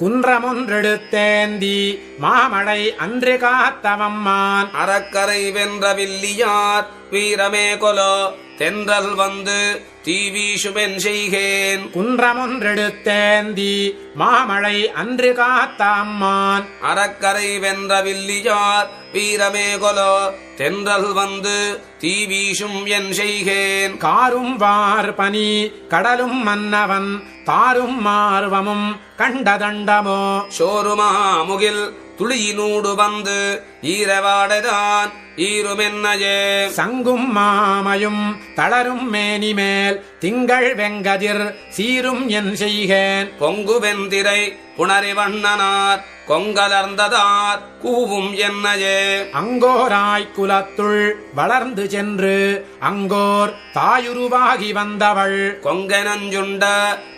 குன்றமொன்றெடுத்தேந்தி மாமழை அன்று காத்தவம்மான். அறக்கரை வென்ற வில்லியார் வீரமே கொலோ தென்றல் வந்து தீவீசுமென் செய்கேன். குன்றமொன்றெடுத்தேந்தி மாமழை அன்று காத்த அம்மான் அறக்கரை வென்ற வில்லியார் வீரமே கொலோ தென்றல் வந்து தீவீசும் என் செய்கேன். காரும் வார் பனி கடலும் மன்னவன் தாரும் மார்வமும் கண்டதண்டமோ சோருமா முகில் துளியினூடு வந்து ஈரவாடைதான் ஈருமென்னஜே சங்கும் மாமையும் தளரும் மேனிமேல் திங்கள் வெங்கதிர் சீரும் என் செய்கேன். பொங்கு வெந்திரை புணரி வண்ணனார் கொங்கலர்ந்ததார் கூவும் என்னஜே அங்கோராய் குலத்துள் வளர்ந்து சென்று அங்கோர் தாயுருவாகி வந்தவள். கொங்கனஞ்சுண்ட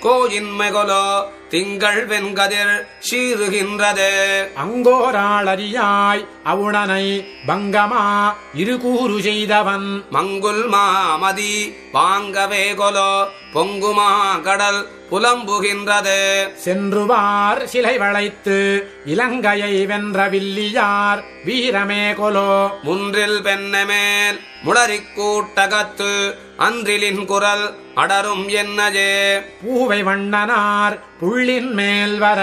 கோயின்மெகொலோ திங்கள் வெண்கதிர் சீறுகின்றதே. அங்கோராளரியாய் அவுணனை பங்கமா இருகூறு செய்தவன். மங்குல் மாமதி வாங்கவே கொலோ பொங்குமா கடல் புலம்புகின்றதே. சென்றுவார் சிலை வளைத்து இலங்கையை வென்ற வில்லியார் வீரமே கொலோ. முன்றில் பெண்ணமேல் முளரிக் கூட்டகத்து அன்றிலின் குரல் அடரும் என்னஜே பூவை வண்ணனார் புள்ளின் மேல் வர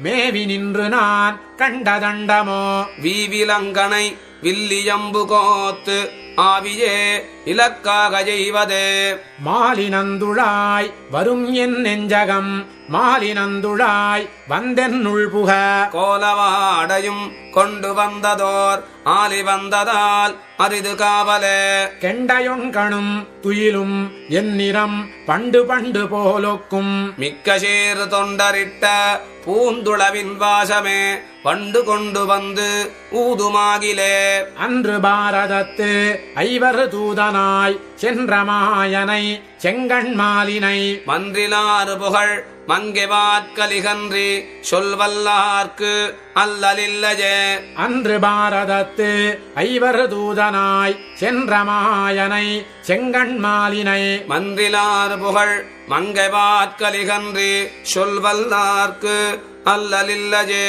மேவி நின்று நான் கண்டதண்டமோ? வீவிலங்கனை வில்லியம்பு கோத்து ஆவியே இலக்காக செய்வதே. மாலினந்துழாய் வரும் என் நெஞ்சகம் மாலினந்துழாய் வந்தென்னுள் புக கோலவாடையும் கொண்டு வந்ததோர் ஆலி வந்ததால் அரிது காவலே. கெண்டையொன்கணும் துயிலும் என் நிறம் பண்டு பண்டு போலொக்கும். மிக்க சேறு தொண்டரிட்ட பூந்துளவின் வாசமே. வண்டு கொண்டு வந்து ஊதுமாகிலே. அன்று பாரதத்து ஐவர் தூதனாய் சென்ற மாயனை செங்கண்மாலினை மன்றிலாறு புகழ் மங்கெவாட்கலிகன்றி சொல்வல்லார்க்கு அல்லலில்லஜே. அன்று பாரதத்து ஐவர் தூதனாய் சென்ற மாயனை செங்கண்மாலினை மன்றிலாறு புகழ் மங்கெவாட்கலிகன்றி சொல்வல்லார்க்கு அல்லலில்லஜே.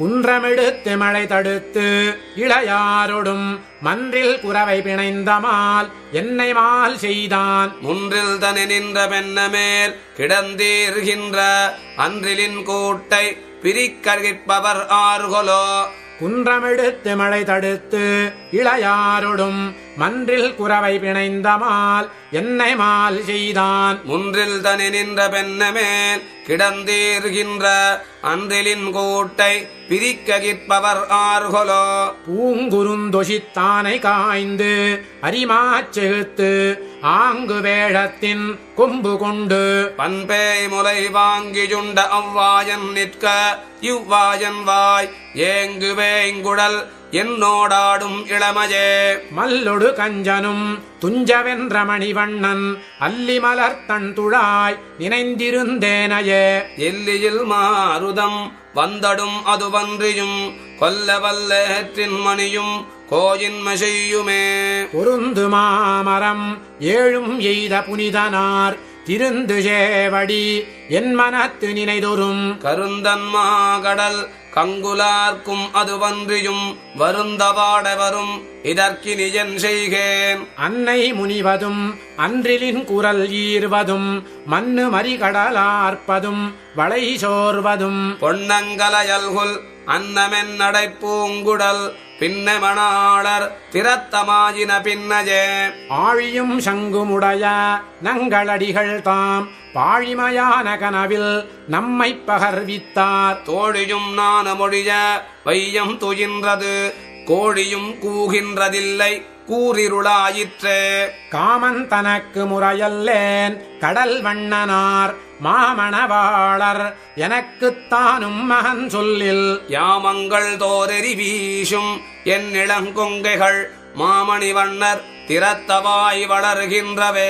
குன்றமெடுத்து மழை தடுத்து இளையாரொடும் மன்றில் குறவை பிணைந்தமால் என்னை மால் செய்தான். முன்றில் தனி நின்ற பெண்ணமேல் கிடந்தீர்கின்ற அன்றிலின் கூட்டை பிரிக்கற்கிற்பவர் ஆறுகொலோ. குன்றமெடுத்து மழை தடுத்து இளையாரொடும் மன்றில் குறவை பிணைந்தமால் என்னை மால் செய்தான். முன்றில் தனி நின்ற பெண்ணமேல் கிடந்தீர்கின்ற அன்றிலின் கூட்டை பிரிக்ககிற்பவர் ஆறுகொலோ. பூங்குருந்தொசித்தானை காய்ந்து அரிமாச்செகுத்து ஆங்கு வேழத்தின் கொம்பு கொண்டு. பண்பேய் முலை வாங்கியுண்ட அவ்வாயன் நிற்க இவ்வாயன் வாய் ஏங்குவேங்குடல் என்னோடாடும் இளமையே மல்லொடு கஞ்சனும் துஞ்சவென்ற மணிவண்ணன் அல்லி மலர்த்தன் துழாய் நினைந்திருந்தேனையே. எல்லியில் மாருதம் வந்தடும் அது வன்றியும் கொல்ல வல்லேற்றின் மணியும் கோயின்ம செய்யுமே பொருந்து மாமரம் ஏழும் எய்த புனிதனார் திருந்து சேவடி என் மனத்து நினைதொரும். கருந்தன்மா கடல் கங்குலார்க்கும் அது வன்றியும் வருந்தவாட வரும். இதற்கினி என் செய்கேன். அன்னை முனிவதும் அன்றிலின் குரல் ஈர்வதும் மண்ணு மறிகடலார்ப்பதும் வளை சோர்வதும். பொன்னங்கலையல்குல் அன்னமென் நடைப்பூங்குடல் பின்ன மணாளர் திறத்தமாயின பின்னஜே. ஆழியும் சங்குமுடைய நங்களடிகள் தாம் பாழிமையான கனவில் நம்மை பகர்வித்தார். தோழியும் நான மொழிய வையம் துயின்றது கோழியும் கூகின்றதில்லை கூறிருளாயிற்றே. காமன் தனக்கு முறையல்லேன் கடல் வண்ணனார் மாமணவாளர் எனக்குத்தானும் மகன் சொல்லில். யாமங்கள் தோரெறி வீசும் என் இளங்கொங்கைகள் மாமணி வண்ணர் திறத்தவாய் வளர்கின்றவே.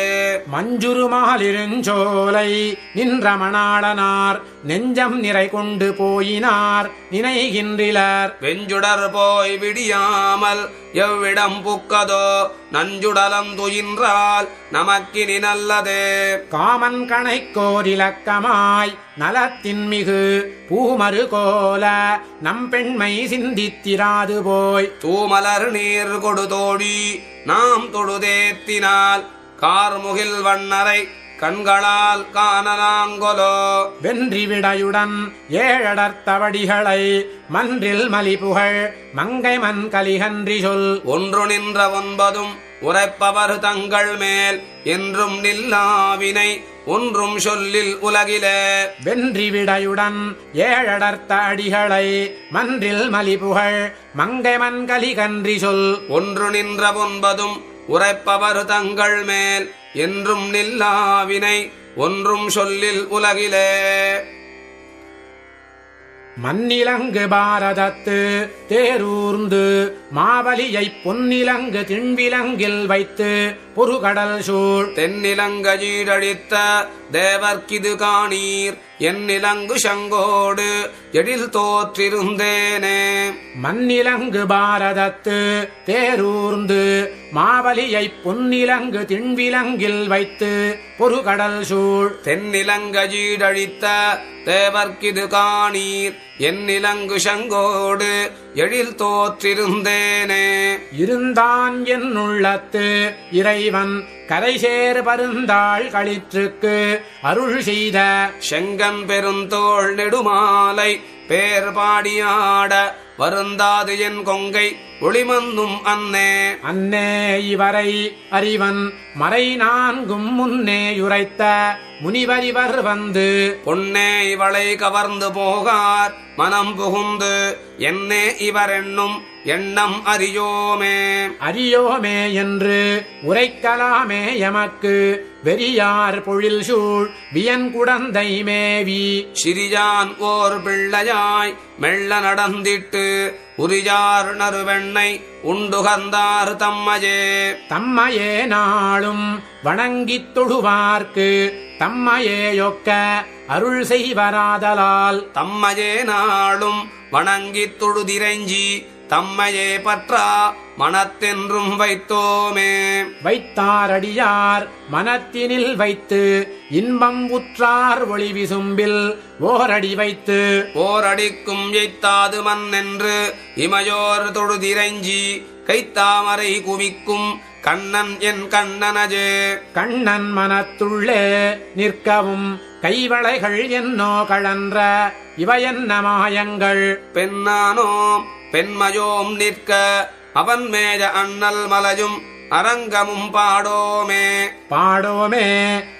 மஞ்சுருமாலிருஞ்சோலை நின்ற மணாளனார் நெஞ்சம் நிறை கொண்டு போயினார் நினைகின்றிலர். வெஞ்சுடர் போய் விடியாமல் எவ்விடம் புக்கதோ நஞ்சுடலம் துயின்றால் நமக்கினி நல்லதே. காமன் கணைக்கோரிலக்கமாய் நலத்தின் மிகு பூமறு கோல நம் பெண்மை சிந்தித்திராது போய். தூமலர் நீர் கொடுதோடி நாம் தொழுதேத்தினால் கார்முகில் வண்ணரை கண்களால் காணலாங்கொலோ. வென்றி விடையுடன் ஏழடர்த்தவடிகளை மன்றில் மலிபுகழ் மங்கை மன் கலிகன்றி சொல். ஒன்று நின்ற ஒன்பதும் உரைப்பவர் தங்கள் மேல் என்றும் நில்லாவினை ஒன்றும் சொல்லில் உலகிலே. வென்றி விடையுடன் ஏழடர்த்த அடிகளை மன்றில் மலிபுகழ் மங்கை மன் கலிகன்றி சொல். ஒன்று நின்ற ஒன்பதும் உரைப்பவர் தங்கள் மேல் என்றும் நில்லாவினை ஒன்றும் சொல்லில் உலகிலே. மண்ணிலங்கு பாரதத்து தேரூர்ந்து மாவலியைப் பொன்னிலங்கு திண்விலங்கில் வைத்து பொறுகடல் சூழ் தென்னிலங்கஜீடழித்த தேவர்க்கிது காணீர். என்னிலங்கு சங்கோடு எழில் தோற்றிருந்தேனே. மண்ணிலங்கு பாரதத்து தேரூர்ந்து மாவலியைப் பொன்னிலங்கு திண்விலங்கில் வைத்து பொறுகடல் சூழ் தென்னிலங்கஜீடழித்த தேவர்க்கிது காணீர். என்னிலங்கு சங்கோடு எழில் தோற்றிருந்தேனே. இருந்தான் என்னுள்ளத்து இறைவன் கரைசேர் பருந்தாள் களிற்றுக்கு அருள் செய்த செங்கன் பெருந்தோள் நெடுமாலை பேர் பாடியாட வருந்தாது என் கொங்கை ஒளிமந்தும் அன்னே. அன்னே இவரை அறிவன் மறை நான்கும் முன்னே உரைத்த முனிவரிவர் வந்து பொன்னே இவளை கவர்ந்து போகார் மனம் புகுந்து என்னே இவர் என்னும் எண்ணம் அறியோமே. அறியோமே என்று உரைக்கலாமே எமக்கு வெறியார் பொழில் சூழ் வியன் குடந்தை மேவி. சிறியான் ஓர் பிள்ளையாய் மெல்ல நடந்திட்டு உரியார் நறுவெண்ணை உண்டுகந்தார் தம்மையே. தம்மையே நாளும் வணங்கித் தொழுவார்க்கு தம்மையேயொக்க அருள் செய்வராதலால். தம்மையே நாளும் வணங்கித் தொழுதிரைஞ்சி தம்மையே பற்றா மனத்தென்றும் வைத்தோமே. வைத்தாரடியார் மனத்தினில் வைத்து இன்பம் உற்றார் ஒளி விசும்பில் ஓரடி வைத்து ஓரடிக்கும் எய்த்தாது மண்ணென்று இமையோர் தொழுதிரைஞ்சி கைத்தாமரை குவிக்கும் கண்ணன் என் கண்ணனஜே. கண்ணன் மனத்துள்ளே நிற்கவும் கைவளைகள் என்னோ கழன்ற இவையென்ன மாயங்கள்? பெண்ணானோம் பெண்மயோம் நிற்க அவன் மேஜ அண்ணல் மலையும் அரங்கமும் பாடோமே. பாடோமே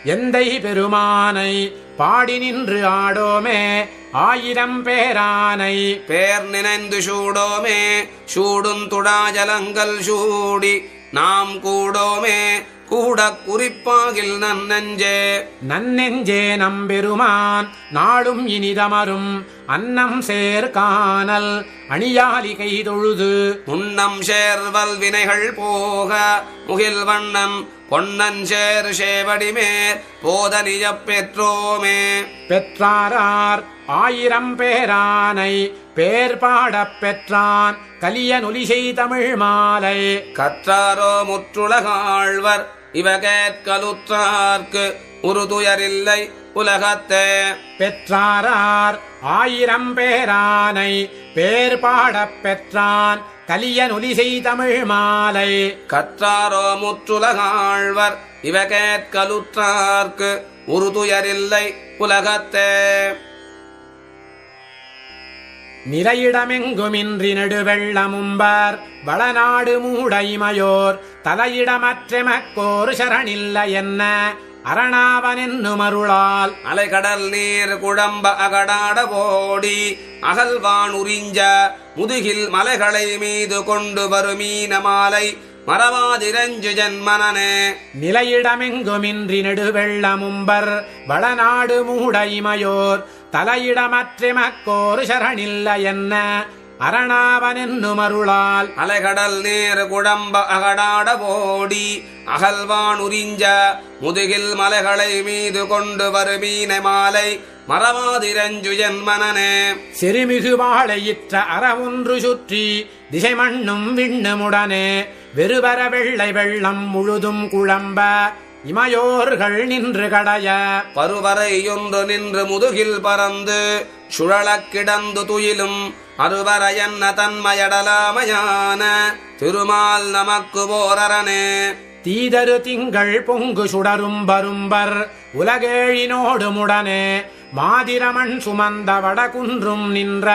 எந்தை பெருமானை பாடி நின்று ஆடோமே ஆயிரம் பேரானை. பேர் நினைந்து சூடோமே சூடும் துடாஜலங்கள் சூடி நாம் கூடோமே கூட குறிப்பாகில் நன்னெஞ்சே. நன்னெஞ்சே நம்பெருமான் நாளும் இனிதமரும் அன்னம் சேர் காணல் அணியாலி கை தொழுது முன்னம் சேர்வல் வினைகள் போக முகில் வண்ணன் பொன்னன் சேர் சேவடிமேர் போதலியப் பெற்றோமே. பெற்றாரார் ஆயிரம் பேரானை பேர் பாடப் பெற்றான் கலிய நொலிசை தமிழ் மாலை. கற்றாரோ முற்றுலகாழ்வர் இவ கேட்கலுற்றார்க்கு உறுதுயரில்லை உலகத்தே. பெற்றாரார் ஆயிரம் பேரானை பேர் பாடப் பெற்றான் கலிய நொலிசை தமிழ் மாலை. கற்றாரோ முற்றுலகாழ்வர் இவ கேட்கலுற்றார்க்கு உறுதுயரில்லை உலகத்தே. நிறையிடமெங்குமின்றி நெடுவெள்ளமும்பார். வளநாடு மூடைமையோர். தலையிடமற்றெமக்கோர் சரணில்ல என்ன அரணாவனென்னுமருளால். அலைகடல் நீர் குழம்ப அகடாட போடி அகல்வான் உறிஞ்ச முதுகில் மலைகளை மீது கொண்டு வருமீன மாலை மறவாதிரஞ்சு ஜன்மனனே நிலையிடமெங்குமின்றி நெடுவெள்ளமும்பர் வளநாடு மூடைமையோர் தலையிடமற்றெமக்கோர் சரணில்ல என்ன அரணாவனென்னும் அருளால் அலைகடல் நீர் குழம்ப அகடாட போடி அகல்வான் உறிஞ்ச முதுகில் மலைகளை மீது கொண்டு வருமீன மாலை மறவாதிரஞ்சு என் மனனே செருமிகு வாழையிற்ற அறவொன்று சுற்றி திசை மண்ணும் விண்ணுமுடனே வெறுவர வெள்ளை வெள்ளம் முழுதும் குழம்ப இமையோர்கள் நின்று கடைய. பருவரையொன்று நின்று முதுகில் பறந்து சுழலக் கிடந்து துயிலும் அருவர என்ன தன்மையடலாமையான திருமால் நமக்கு போரரணே தீதரு திங்கள் பொங்கு சுடரும் பரும்பர் உலகேழினோடு முடனே. மாதிரமண் சுமந்த வடகுன்றும் நின்ற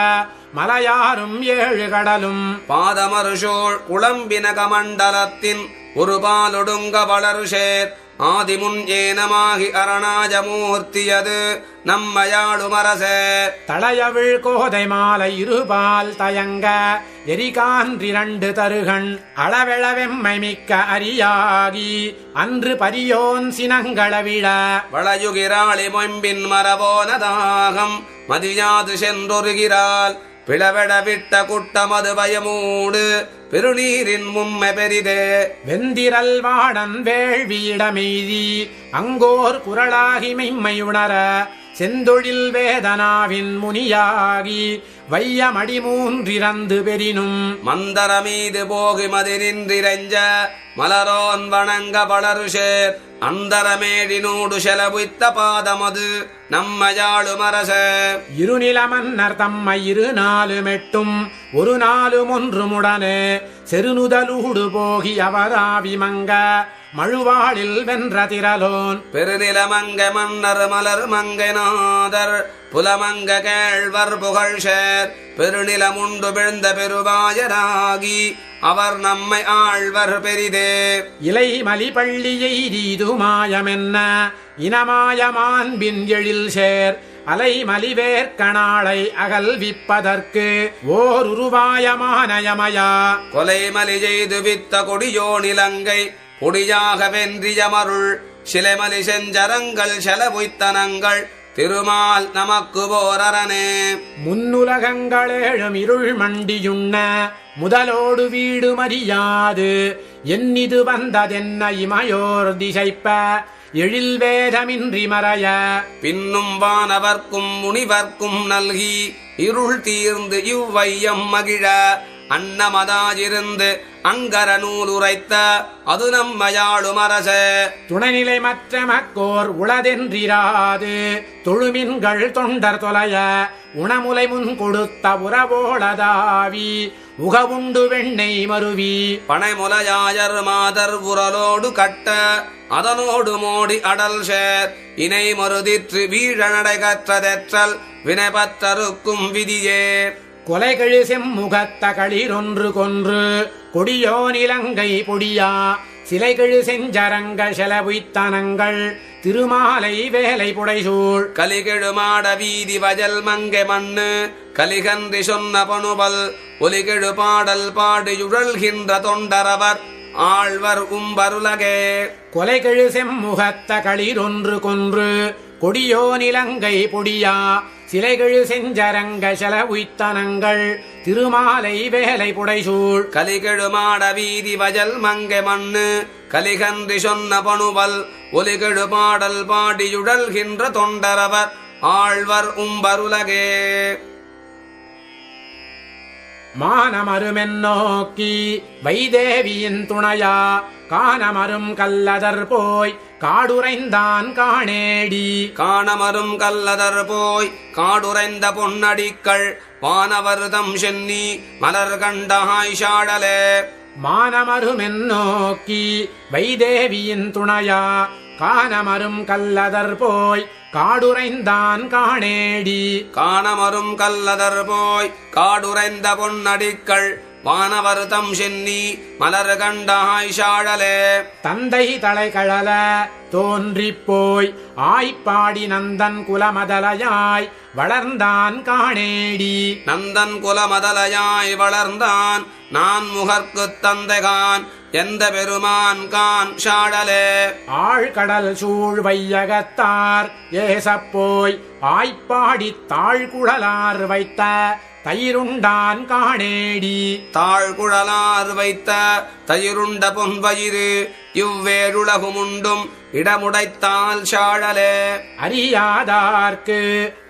மலையாரும் ஏழு கடலும். பாதமருஷோள் குளம்பின கமண்டலத்தின் ஒரு பாலொடுங்க வளருஷேர். ஆதிமுன் ஏனமாகி அரணாஜமூர்த்தியது நம்மயாளுமரசே. தளையவிழ் கோதை மாலை இருபால் தயங்க எரிகான்றிரண்டு தருகன் அளவெளவெம்மை மிக்க அரியாகி அன்று பரியோன் சினங்களவிழ. வளையுகிறாளி மொம்பின் மரபோனதாகம் மதியாது சென்றொருகிறாள். பிளவெட விட்ட குட்டமது பயமூடு பெருநீரின் மும்மை பெரிதே. வெந்திரல் வாடன் வேள்வியிடமெய்தி அங்கோர் குரலாகி மெய்மை உணர செந்தொழில் வேதனாவின் முனியாகி வையமடி மூன்றிறந்து பெரினும் மந்தர மீது போகி மதினின்றிரஞ்ச மலரோன் வணங்க வளருஷேர். அந்தரமேடினூடு செலவுத்த பாதமது நம்மயாளுமரச. இருநில மன்னர் தம்மை இரு நாலுமெட்டும் ஒரு நாளும் ஒன்றுமுடனே செருநுதலூடு போகி அவராவி மங்க மழுவாளில் வென்ற திரலோன் பெருநிலமங்க மன்னர் மலர் மங்கநாதர் புலமங்க கேழ்வர் புகழ்ஷேர். பெருநிலமுண்டு விழுந்த பெருவாயராகி அவர் நம்மை ஆழ்வர் பெரிதே. இலை மலிபள்ளி எய்தீது மாயமென்ன இனமாயமான்பின் எழில் சேர் அலை மலிவேற்கணாளை அகல்விப்பதற்கு ஓர் உருவாயமானயமயா கொலை மலி செய்து வித்த கொடியோனிலங்கை பொடியாக வென்றியமருள் சிலைமலி செஞ்சரங்கள் செலவுத்தனங்கள் திருமால் நமக்கு போரரணே முன்னுலகங்களேழும் இருள் மண்டியுண்ண முதலோடு வீடு மறியாது என்னிது வந்ததென்ன இமையோர் திசைப்ப எழில் வேதமின்றி மறைய. பின்னும் வானவர்க்கும் முனிவர்க்கும் நல்கி இருள் தீர்ந்து இவ்வையம் மகிழ. அன்னமதாயிருந்து அங்கர நூல் உரைத்த அது நம்மையாளும் அரச. துணைநிலை மற்ற மக்கோர் உளதென்றிராது. தொழுமின்கள் தொண்டர் தொலைய உணமுலை முன் கொடுத்த உறவோளதாவி. உகவுண்டு வெண்ணெய் மருவி. பனைமுலையாயர் மாதர் உரலோடு கட்ட அதனோடு மோடி அடல் சேர். இணை மருதிற்று வீழ நடை கற்றதெற்றல் வினைபத்தருக்கும் விதியே. கொலைகழு செம்முகத்த களிரொன்று கொன்று கொடியோ நிலங்கை பொடியா சிலைகழு செஞ்சரங்க செலவுத்தனங்கள் திருமாலை வேலை புடைசூழ். கலிகெழுமாட வீதி வஜல் மங்கை மண்ணு கலிகன்றி சொன்ன பணுபல் ஒலிகெழு பாடல் பாடியுழல்கின்ற தொண்டரவர் ஆழ்வர் உம்பருலகே. கொலைகழு செம்முகத்த களிரொன்று கொன்று கொடியோ நிலங்கை பொடியா சிலைகழு செஞ்சரங்க செலவுத்தனங்கள் திருமாலை வேலை புடைசூழ். கலிகெழுமாட வீதி வஜல் மங்கை மண்ணு கலிகன்றி சொன்ன பணுபல் ஒலிகெழு பாடல் பாடியுழல்கின்ற தொண்டரவர் ஆழ்வர் உம்பருலகே. மானமருமென்னோக்கி வைதேவியின் துணையா காணமரும் கல்லதர் போய் காடுரைந்தான் காணேடி. காணமரும் கல்லதர் போய் காடுரைந்த பொன்னடிக்கள் வானவர்தம் சென்னி மலர் கண்டாய் சாடலே மானமருமென்னோக்கி வைதேவியின் துணையா காணமரும் கல்லதர் போய் காடுரைந்தான் காணேடி. காணமரும் கல்லதர் போய் காடுரைந்த பொன்னடிக்கள் வானவர்தம் சென்னி மலர் கண்டாய் சாடலே தந்தை தலைகழல தோன்றிப் போய் ஆய்ப்பாடி நந்தன் குலமதலையாய் வளர்ந்தான் காணேடி. நந்தன் குலமதலையாய் வளர்ந்தான் நான் முகர்க்குத் தந்தைகான் எந்த பெருமான் கான் சாடலே ஆழ்கடல் சூழ் வையகத்தார் ஏசப்போய் ஆய்ப்பாடி தாழ்குழலார் வைத்த தயிருண்டான் காணேடி. தாழ்குழலார் வைத்த தயிருண்ட பொன்வயிறு இவ்வேழுலகுமுண்டும் இடமுடைத்தால் சாழலே அறியாதார்க்கு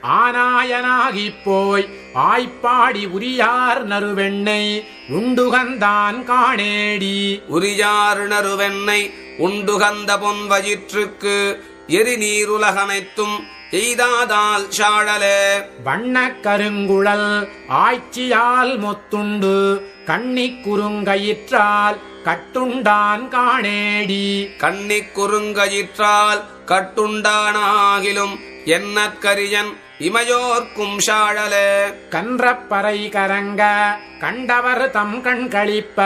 ஆனாயனாகிப் போய் ஆய்ப்பாடி உரியார் நறுவெண்ணை உண்டுகந்தான் காணேடி. உரியாருணருவெண்ணை உண்டுகந்த பொன் வயிற்றுக்கு எரிநீருலகனைத்தும் எய்தாதால் சாழலே வண்ணக் கருங்குழல் ஆய்ச்சியால் மொத்துண்டு கண்ணிக் குறுங்கயிற்றால் கட்டுண்டான் காணேடி. கண்ணிக் குறுங்கயிற்றால் கட்டுண்டானாகிலும் என்ன கரியன் இமையோர்க்கும் சாழலே கன்றப்பறை கரங்க கண்டவர் தம் கண் களிப்ப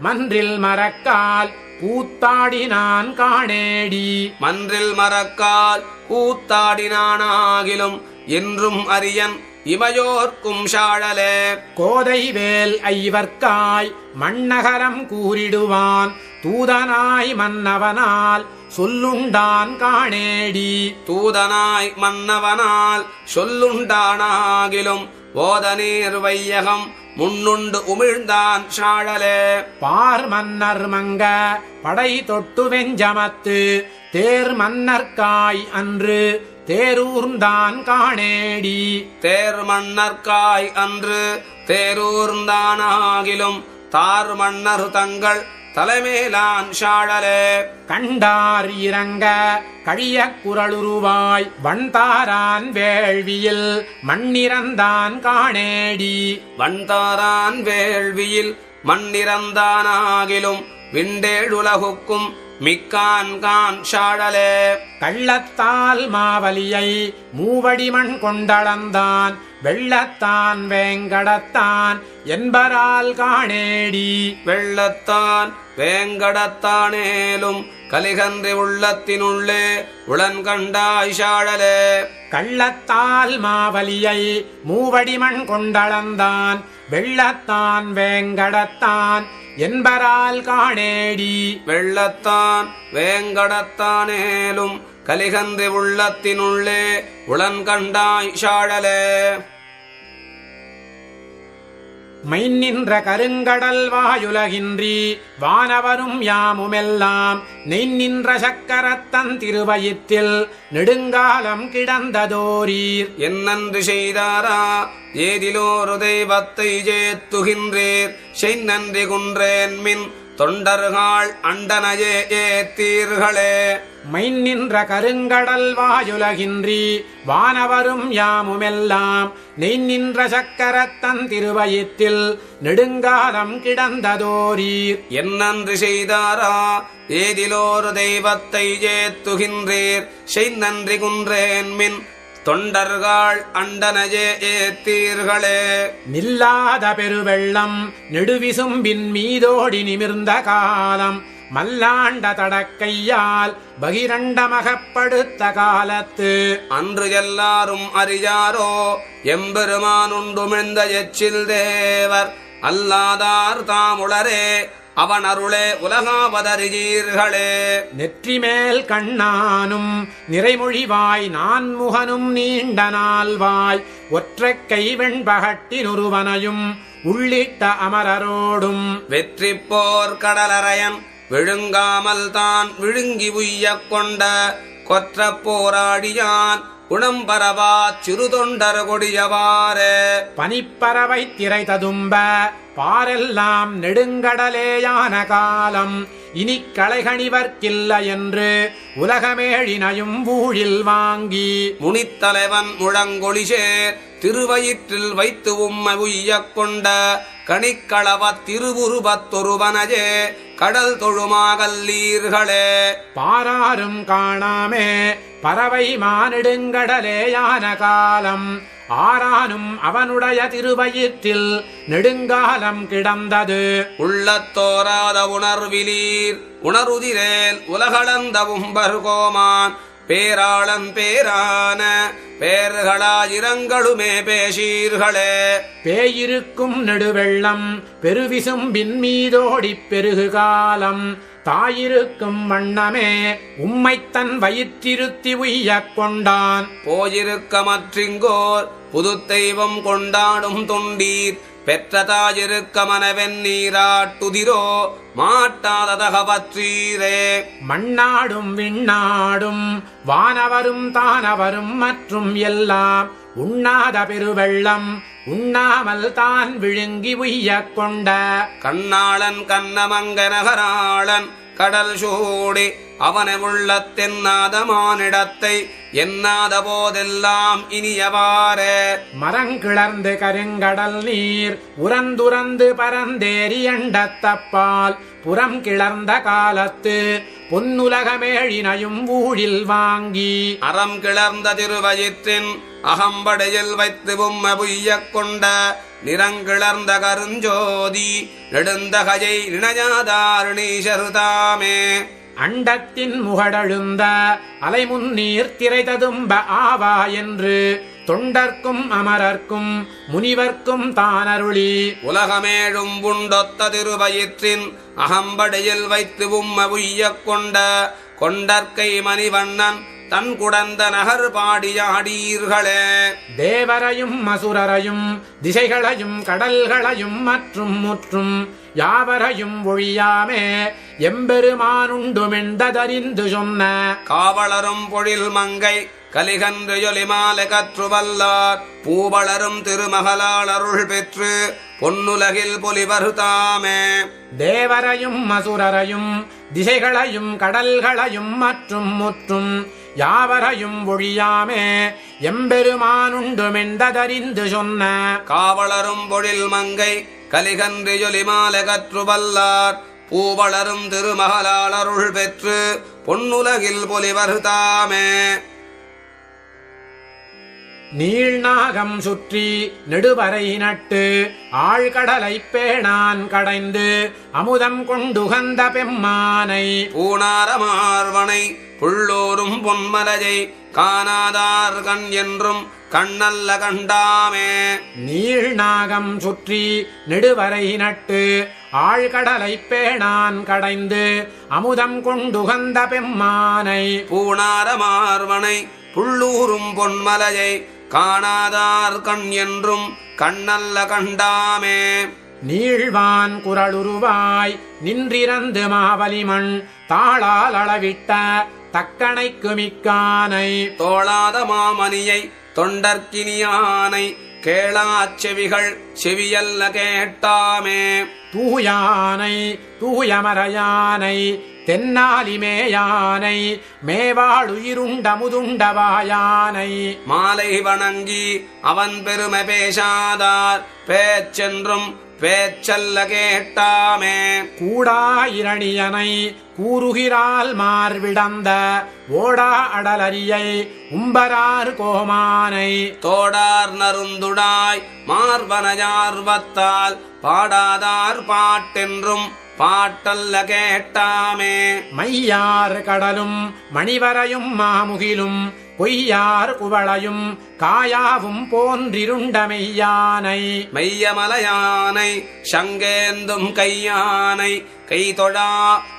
மன்றில் மரக்கால் பூத்தாடினான் காணேடி. மன்றில் மரக்கால் கூத்தாடினானாகிலும் என்றும் அரியன் இமையோர்க்கும் சாழலே கோதை வேல் ஐவர்க்காய் மண்ணகரம் கூறிடுவான் தூதனாய் மன்னவனால் சொல்லுண்டான் காணேடி. தூதனாய் மன்னவனால் சொல்லுண்டானாகிலும் ஓதநீர் வையகம் முன்னுண்டு உமிழ்ந்தான் சாழலே பார் மன்னர் மங்க படை தொட்டு வெஞ்சமத்து தேர் மன்னர்காய் அன்று தேரூர்ந்தான் காணேடி. தேர் மன்னர்காய் அன்று தேரூர்ந்தானாகிலும் தார் மன்னர் தங்கள் தலைமேலான் சாழலே கண்டார் இறங்க கழிய குரலுருவாய் வண்தாரான் வேள்வியில் மண்ணிறந்தான் காணேடி. வந்தாரான் வேள்வியில் மண்ணிறந்தானாகிலும் விண்டேழுலகுக்கும் மிக்கான் கான் சாழலே கள்ளத்தால் மாவலியை மூவடி மண் கொண்டளந்தான். வெள்ளத்தான் வேங்கடத்தான் என்பரால் காணேடி. வெள்ளத்தான் வேங்கடத்தானேலும் கலிகன்றி உள்ளத்தினுள்ளே உளன்கண்டாய் சாழலே கள்ளத்தால் மாவலியை மூவடிமண் கொண்டளந்தான். வெள்ளத்தான் வேங்கடத்தான் என்பரால் காணேடி. வெள்ளத்தான் வேங்கடத்தானேலும் கலிகந்தி உள்ளத்தினுள்ளே உளன்கண்டாய் சாழலே மைன் நின்ற கருங்கடல் வாயுலகின்றி வானவரும் யாமுமெல்லாம் நெய் நின்ற சக்கரத்தன் திருவயிற்றில் நெடுங்காலம் கிடந்ததோரீர். என்னன்று செய்தாரா? ஏதிலோரு தெய்வத்தை ஜேத்துகின்றீர் செய்நன்றி குன்றேன் மின் தொண்டர்கள் அண்டனையே ஏத்தீர்களே மைன் நின்ற கருங்கடல் வாயுலகின்றி வானவரும் யாமுமெல்லாம். நெய் நின்ற சக்கரத்தன் திருவயிற்றில் நெடுங்காலம் கிடந்ததோரீர். என்னன்று செய்தாரா? ஏதிலோரு தெய்வத்தை ஜேத்துகின்றீர் செய்நன்றி குன்றேன் மின் தொண்டர்கள் அண்டனையே ஏத்தீர்களே. நில்லாத பெருவெள்ளம் நெடுவிசும்பின் மீதோடி நிமிர்ந்த காலம் மல்லாண்ட தடக்கையால் பகிரண்டமகப்படுத்த காலத்து. அன்று எல்லாரும் அறியாரோ எம்பெருமானுண்டுமிழ்ந்த எச்சில் தேவர். அல்லாதார் தாமுளரே அவன் அருளே உலகாவதறியீர்களே. நெற்றிமேல் கண்ணானும் நிறைமொழிவாய் நான்முகனும் நீண்ட நாள்வாய் ஒற்றைக் கை வெண்பகட்டினுருவனையும் உள்ளிட்ட அமரரோடும். வெற்றி போர் கடலரையன் விழுங்காமல் தான் விழுங்கி உய்யக் கொண்ட கொற்ற போராடியான் குணம்பரவா சிறு தொண்டர் கொடியவாறே. பனிப்பறவை திரை ததும்ப பாரெல்லாம் நெடுங்கடலேயான காலம். இனி களைகணிவர்க்கில்ல என்று உலகமேழினையும் ஊழில் வாங்கி. முனித்தலைவன் முழங்கொழிசேர் திருவயிற்றில் வைத்து உம்மை உய்யக் கொண்ட கணிக்களவ திருவுருவத்தொருவனஜே கடல் தொழுமாகல்லீர்களே பாராரும் காணாமே பறவை மானெடுங்கடலேயான காலம். ஆரானும் அவனுடைய திருவயிற்றில் நெடுங்காலம் கிடந்தது. உள்ளத்தோராத உணர்விலீர் உணருதிரேல் உலகளந்த உம்பர்கோமான் பேராளன் பேரான பேர்களாயிரங்களுமே பேசீர்களே. பேயிருக்கும் நெடுவெள்ளம் பெருவிசும்பின் மீதோடிப் பெருகு காலம் தாயிருக்கும் வண்ணமே உம்மைத்தன் வயிற்றிருத்தி உய்யக் கொண்டான். போயிருக்கமற்றிங்கோர் புது தெய்வம் கொண்டாடும் தொண்டீர். பெற்ற தாயிருக்க மனவெண்ணீராட்டுதிரோ மாட்டாததக பற்றீரே மண்ணாடும் விண்ணாடும் வானவரும் தானவரும் மற்றும் எல்லாம் உண்ணாத பெருவெள்ளம் உண்ணாமல் தான் விழுங்கி உய்யக் கொண்ட கண்ணாளன் கண்ணமங்கனகராளன் கடல் சூடி அவனை உள்ளத்தென்னாத மானிடத்தை எண்ணாத போதெல்லாம் இனியவாறே. மரங்கிளர்ந்து கருங்கடல் நீர் உரந்துரந்து பரந்தேறி அண்டத்தப்பால் புறம் கிளர்ந்த காலத்து பொன்னுலகமேழினையும் ஊழில் வாங்கி. அறம் கிளர்ந்த திருவயிற்றின் அகம்படையில் வைத்து உம்ம புய்யக் கொண்ட நிறங்கிளர்ந்த கருஞ்சோதி நெடுந்தகையை நினையாதாருணீஷருதாமே அண்டத்தின் முகடழுந்த அலைமுன்னீர் திரை ததும்ப ஆவா என்று தொண்டர்க்கும் அமரர்க்கும் முனிவர்க்கும் தானருளி. உலகமேழும் உண்டொத்த திருவயிற்றின் அகம்படையில் வைத்து உம்ம உய்யக் கொண்ட கொண்டற்கை மணிவண்ணன் தன் குடந்த நகர் பாடியாடீர்களே. தேவரையும் அசுரரையும் திசைகளையும் கடல்களையும் மற்றும் முற்றும் யாவரையும் ஒழியாமே எம்பெருமானுண்டுமெண்டதறிந்து சொன்ன. காவலரும் பொழில் மங்கை கலிகன்று ஜொலிமாலை கற்று வல்லார் பூவளரும் திருமகளால் அருள் பெற்று பொன்னுலகில் பொலிவருதாமே தேவரையும் அசுரரையும் திசைகளையும் கடல்களையும் மற்றும் முற்றும் யாவரையும் ஒழியாமே. எம்பெருமானுண்டுமெண்டதறிந்து சொன்ன. காவலரும் பொழில் மங்கை கலிகன்று ஜொலிமாலை கற்று வல்லார். பூவளரும் திருமகளால் அருள் பெற்று பொன்னுலகில் பொலிவருதாமே நீள்நாகம் சுற்றி நெடுவரை நட்டு ஆழ்கடலைப் பேணான் கடைந்து அமுதம் கொண்டுகந்த பெம்மானை. பூணாரமார்வனை புள்ளோரும் பொன்மலையை காணாதார் கண் என்றும் கண்ணல்ல கண்டாமே. நீள்நாகம் சுற்றி நெடுவரை நட்டு ஆழ்கடலைப் பேணான் கடைந்து அமுதம் கொண்டுகந்த பெம்மானை. பூணாரமார்வனை புள்ளூரும் பொன்மலையை காணாதார் கண் என்றும் கண்ணல்ல கண்டாமே. நீழ்வான் குரலுருவாய் நின்றிறந்து மாவலிமண் தாளால் அளவிட்ட தக்கணைக்கு மிக்கானை தோளாத மாமணியை தொண்டர்க்கினியானை. கேளாச் செவிகள் செவியல்ல கேட்டாமே. தூயானை தூயமரையானை தென்னாலிமேயானை மேவாளுயிருண்ட முதுண்டவாயானை மாலை வணங்கி அவன் பெருமை பேசாதார். பேச்சென்றும் பேச்சல்ல கேட்டாமே கூடாயிரணியனை கூறுகிறால் மார்விடந்த ஓடா அடலரியை உம்பரார் கோமானை. தோடார் நருந்துடாய் மார்பனஜார்வத்தால் பாடாதார் பாட்டென்றும் பாட்டல்ல கேட்டாமே. மையார் கடலும் மணிவரையும் மாமுகிலும் பொய்யார் குவளையும் காயாவும் போன்றிருண்ட மெய்யானை மெய்யமலையானை சங்கேந்தும் கையானை கை தொழா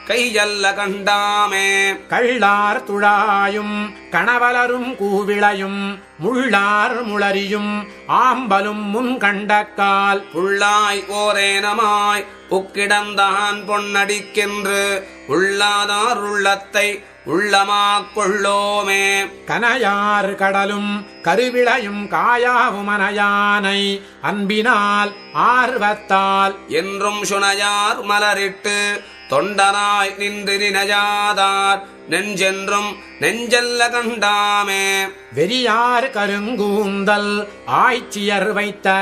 கையல்ல கண்டாமே. கள்ளார் துழாயும் கணவலரும் கூவிளையும் முள்ளார் முளரியும் ஆம்பலும் முன் கண்டக்கால். புள்ளாய் ஓரேனமாய் புக்கிடந்தான் பொன்னடிக்கென்று உள்ளாதார் உள்ளத்தை உள்ளமாக் கொள்ளோமே கனையார் கடலும் கருவிளையும் காயாவும் அனையானை அன்பினால் ஆர்வத்தால் என்றும் சுனையார் மலரிட்டு தொண்டனாய் நின்று நினையாதார். நெஞ்சென்றும் நெஞ்சல்ல கண்டாமே. வெறியார் கருங்கூந்தல் ஆய்ச்சியர் வைத்த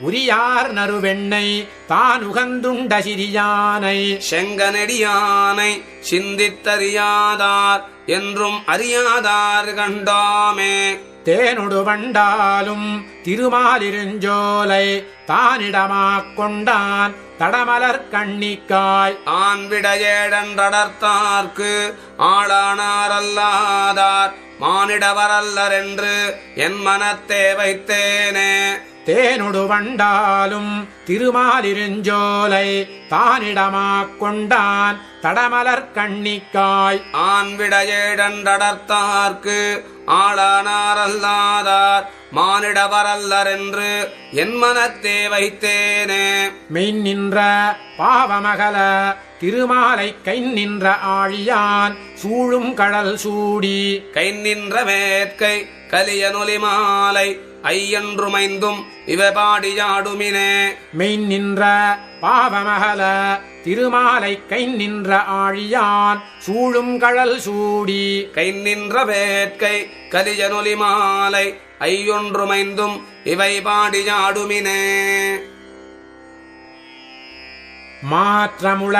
உரியார் நறுவெண்ணை தான் உகந்துண்ட சிறியானை. செங்கனடியானை சிந்தித்தறியாதார் என்றும் அறியாதார் கண்டாமே. தேனொடு வண்டாலும் திருமாலிருஞ்சோலை தானிடமாக் கொண்டான் தடமலர் கண்ணிக்காய் ஆண் விடையேடன்றடர்த்தார்க்கு ஆளானாரல்லாதார் மானிடவரல்லர் என்று என் மனத்தே வைத்தேனே. தேனொடு வண்டாலும் திருமாலிருஞ்சோலை தானிடமாக் கொண்டான் தடமலர் கண்ணிக்காய் ஆண்விடையேடண்டடர்த்தார்க்கு ஆளானாரல்லாதார் மானிடவரல்லரென்று என் மனத்தே வைத்தேனே மெய் நின்ற பாவமகல திருமாலை கை நின்ற ஆழியான் சூழும் கடல் சூடி. கை நின்ற வேட்கை கலியனொலி மாலை ஐயன்றுமைந்தும் இவ பாடியாடுமினே மெய் நின்ற பாவமகல திருமாலை கை நின்ற ஆழியான் சூழும் கடல் சூடி. கை நின்ற வேட்கை கலியனொலி மாலை ஐயொன்றுமைந்தும் இவை பாடியாடுமினே மாற்றமுள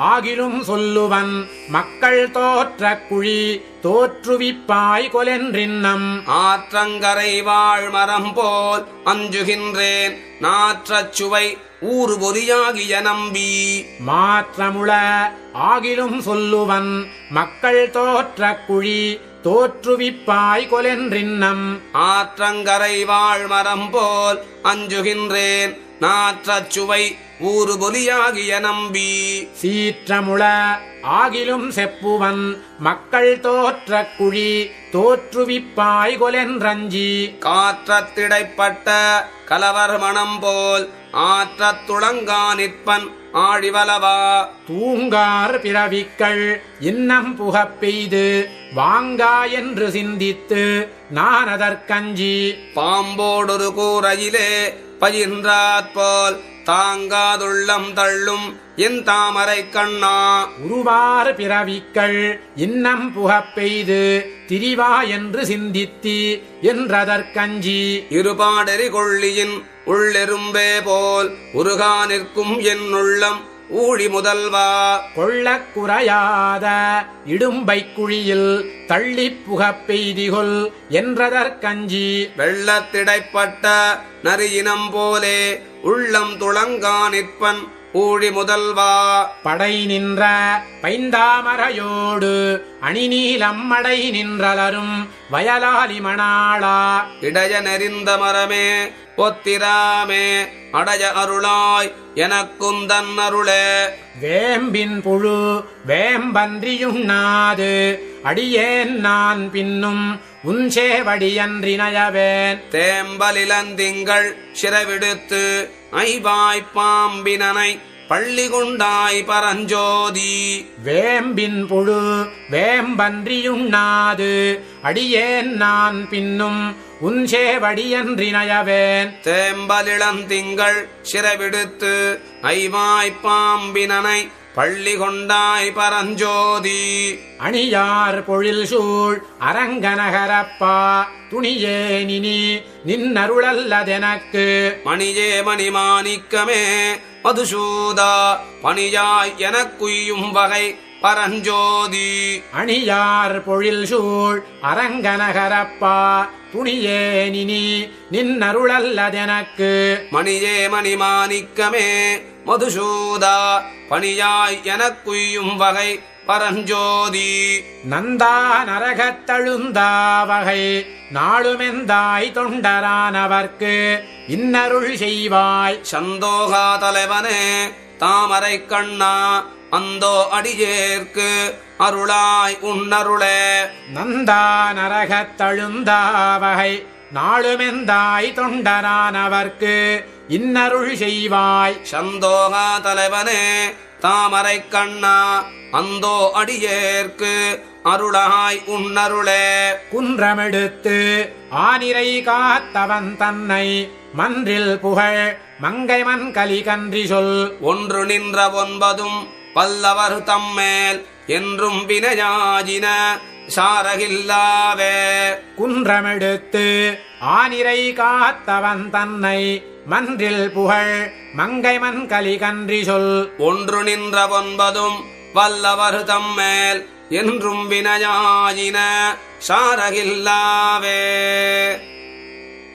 ஆகிலும் சொல்லுவன் மக்கள் தோற்ற குழி தோற்றுவிப்பாய் கொலென்றின்னம். ஆற்றங்கரை வாழ் மரம் போல் அஞ்சுகின்றேன். நாற்றச் சுவை ஊறு பொறியாகிய நம்பி. மாற்றமுள ஆகிலும் சொல்லுவன் மக்கள் தோற்ற குழி தோற்றுவிப்பாய் கொலென்றின்னம். ஆற்றங்கரை வாழ் மரம் போல் அஞ்சுகின்றேன். நாற்றச் சுவை ஊறு பொலியாகிய நம்பி. சீற்றமுள ஆகிலும் செப்புவன் மக்கள் தோற்ற குழி தோற்றுவிப்பாய் கொலென்றஞ்சி. காற்றத்திடைப்பட்ட கலவர் மணம் போல் ஆற்றத் துளங்கா நிற்பன் ஆழிவலவா. தூங்கார் பிறவிக்கள் இன்னம் புகப் பெய்து வாங்கா என்று சிந்தித்து நான் அதற்கஞ்சி பாம்போடொரு கூரையிலே பயின்றாற்போல் தாங்காதுள்ளம் தள்ளும் என் தாமரை கண்ணா. உருவார் பிறவிக்கள் இன்னம் புகப் பெய்து திரிவா என்று சிந்தித்தி என்றதற்கஞ்சி இருபாடெறி கொள்ளியின் உள்ளெரும்பே போல் உருகா நிற்கும் என் உள்ளம் ஊழி முதல்வா. கொள்ளக் குறையாத இடும்பைக் குழியில் தள்ளிப் புகப் பெய்திகொல் என்றதற்கஞ்சி வெள்ளத்திடைப்பட்ட நரியினம் போலே உள்ளம் துளங்கா நிற்பன் ஊழி முதல்வா. படை நின்ற பைந்தாமரையோடு அணிநீலம் மடை நின்றலரும் வயலாலி மணாளா. இடைய நெறிந்த மரமே ஒத்திராமே அடைய அருளாய் எனக்குந்தன் அருளே. வேம்பின் புழு வேம்பன்றியுண்ணாது அடியேன் நான் பின்னும் உன்சேவடியன்றினயவேன் தேம்பலிலந்திங்கள் சிறவிடுத்து ஐவாய்ப்பாம்பினனை பள்ளி கொண்டாய் பரஞ்சோதி. வேம்பின் புழு வேம்பன்றியுண்ணாது அடியேன் நான் பின்னும் உன்சேவடியன்றினயவேன் தேம்பலிளந்திங்கள் சிறவிடுத்து ஐவாய்ப்பாம்பினனை பள்ளி கொண்டாய் பரஞ்சோதி. அணியார் பொழில் சூழ் அரங்கநகரப்பா துணியே நினி நின்னருளல்லதெனக்கு. மணியே மணிமாணிக்கமே மதுசூதா பணியாய் எனக்குய்யும் வகை பரஞ்சோதி. அணியார் பொழில் சூழ் அரங்கநகரப்பா துணியே நினி நின்னருளல்லதெனக்கு. மணியே மணிமாணிக்கமே மதுசூதா பணியாய் எனக்குய்யும் வகை பரஞ்சோதி. நந்தா நரகத்தழுந்தா வகை நாளுமெந்தாய் தொண்டரானவர்க்கு. இன்னருள் செய்வாய். சந்தோகா தலைவனே தாமரை கண்ணா அந்தோ அடியேற்கு அருளாய் உன்னருளே. நந்தா நரகத்தழுந்தா வகை நாளுமெந்தாய் தொண்டரானவர்க்கு இன்னருள் செய்வாய். சந்தோகா தலைவனே தாமரை கண்ணா அந்தோ அடியேற்கு அருளாய் உன்னருளே. குன்றமெடுத்து ஆனிரை காத்தவன் தன்னை மன்றில் புகழ் மங்கைமன் கலிகன்றி சொல். ஒன்று நின்ற ஒன்பதும் பல்லவர் தம்மேல் என்றும் வினயாஜின சாரகில்லாவே. குன்றமெடுத்து ஆனிரை காத்தவன் தன்னை மன்றில் புகழ் மங்கைமன் கலிகன்றி சொல். ஒன்று நின்ற ஒன்பதும் வல்லவர் தம்மேல் என்றும் வினயாயின சாரகில்லாவே.